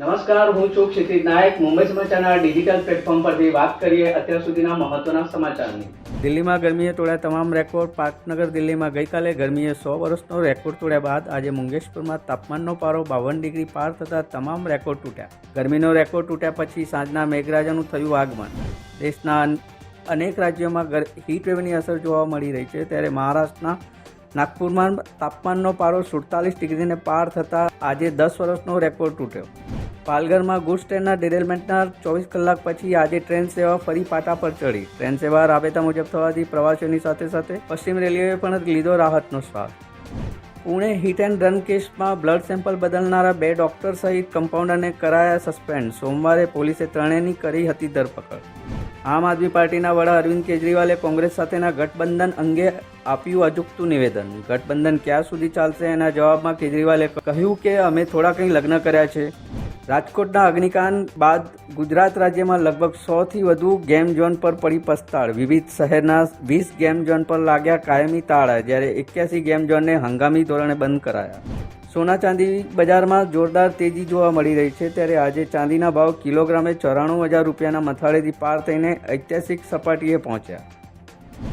નમસ્કાર, હું છું ક્ષિતિજ નાયક. મુંબઈ સમાચારના ડિજિટલ પ્લેટફોર્મ પરથી વાત કરીએ અત્યાર સુધીના મહત્વના સમાચારની. દિલ્હીમાં ગરમીએ તોડ્યા તમામ રેકોર્ડ. પાટનગર દિલ્હીમાં ગઈકાલે ગરમીએ સો વર્ષનો રેકોર્ડ તોડ્યા બાદ આજે મુંગેશપુરમાં તાપમાનનો પારો બાવન ડિગ્રી પાર થતાં તમામ રેકોર્ડ તૂટ્યા. ગરમીનો રેકોર્ડ તૂટ્યા પછી સાંજના મેઘરાજાનું થયું આગમન. દેશના અનેક રાજ્યોમાં હીટ વેવની અસર જોવા મળી રહી છે. ત્યારે મહારાષ્ટ્રના નાગપુરમાં તાપમાનનો પારો સુડતાલીસ ડિગ્રીને પાર થતાં આજે દસ વર્ષનો રેકોર્ડ તૂટ્યો. પાલઘરમાં ગુડ્સ ટ્રેનના ડિરેલમેન્ટના ચોવીસ કલાક પછી આજે ટ્રેન સેવા ફરી પાટા પર ચડી. ટ્રેન સેવા રાબેતા મુજબ થવાથી પ્રવાસીઓની સાથે સાથે પશ્ચિમ રેલવેએ પણ લીધો રાહતનો શ્વાસ. પુણે હિટ એન્ડ રન કેસમાં બ્લડ સેમ્પલ બદલનારા બે ડોક્ટર સહિત કમ્પાઉન્ડરને કરાયા સસ્પેન્ડ સોમવારે પોલીસે ત્રણેયની કરી હતી ધરપકડ. આમ આદમી પાર્ટીના વડા અરવિંદ કેજરીવાલે કોંગ્રેસ સાથેના ગઠબંધન અંગે આપ્યું અજુકતું નિવેદન. ગઠબંધન ક્યાં સુધી ચાલશે એના જવાબમાં કેજરીવાલે કહ્યું કે અમે થોડા કંઈ લગ્ન કર્યા છે. રાજકોટના અગ્નિકાંડ બાદ ગુજરાત રાજ્યમાં લગભગ સોથી વધુ ગેમ ઝોન પર પડી પસ્તાળ. વિવિધ શહેરના વીસ ગેમ ઝોન પર લાગ્યા કાયમી તાળા, જ્યારે એક્યાસી ગેમ ઝોનને હંગામી ધોરણે બંધ કરાયા. સોના ચાંદી બજારમાં જોરદાર તેજી જોવા મળી રહી છે, ત્યારે આજે ચાંદીના ભાવ કિલોગ્રામે ચોરાણું હજાર રૂપિયાના મથાળેથી પાર થઈને ઐતિહાસિક સપાટીએ પહોંચ્યા.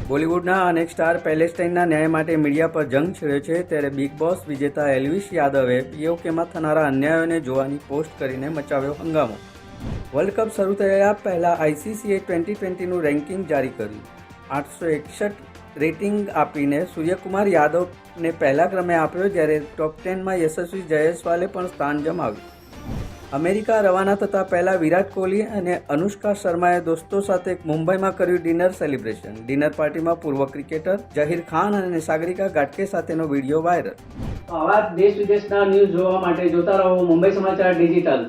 બોલિવૂડના અનેક સ્ટાર પેલેસ્ટાઇનના ન્યાય માટે મીડિયા પર જંગ છેડ્યો છે, ત્યારે બિગ બોસ વિજેતા એલ્વિશ યાદવે પીઓકેમાં થનારા અન્યાયોને જોવાની પોસ્ટ કરીને મચાવ્યો હંગામો. વર્લ્ડ કપ શરૂ થયા પહેલાં આઈસીસીએ ટ્વેન્ટી ટ્વેન્ટીનું રેન્કિંગ જારી કર્યું. આઠસો એકસઠ રેટિંગ આપીને સૂર્યકુમાર યાદવને પહેલા ક્રમે આપ્યો, જ્યારે ટોપ ટેનમાં યશસ્વી જયસ્વાલે પણ સ્થાન જમાવ્યું. અમેરિકા રવાના થતાં પહેલાં વિરાટ કોહલી અને અનુષ્કા શર્માએ દોસ્તો સાથે મુંબઈમાં કર્યું ડિનર સેલિબ્રેશન. ડિનર પાર્ટીમાં પૂર્વ ક્રિકેટર જહીર ખાન અને સાગરિકા ગાટકે સાથેનો વીડિયો વાયરલ. દેશ વિદેશના ન્યૂઝ જોવા માટે જોતા રહો મુંબઈ સમાચાર ડિજિટલ.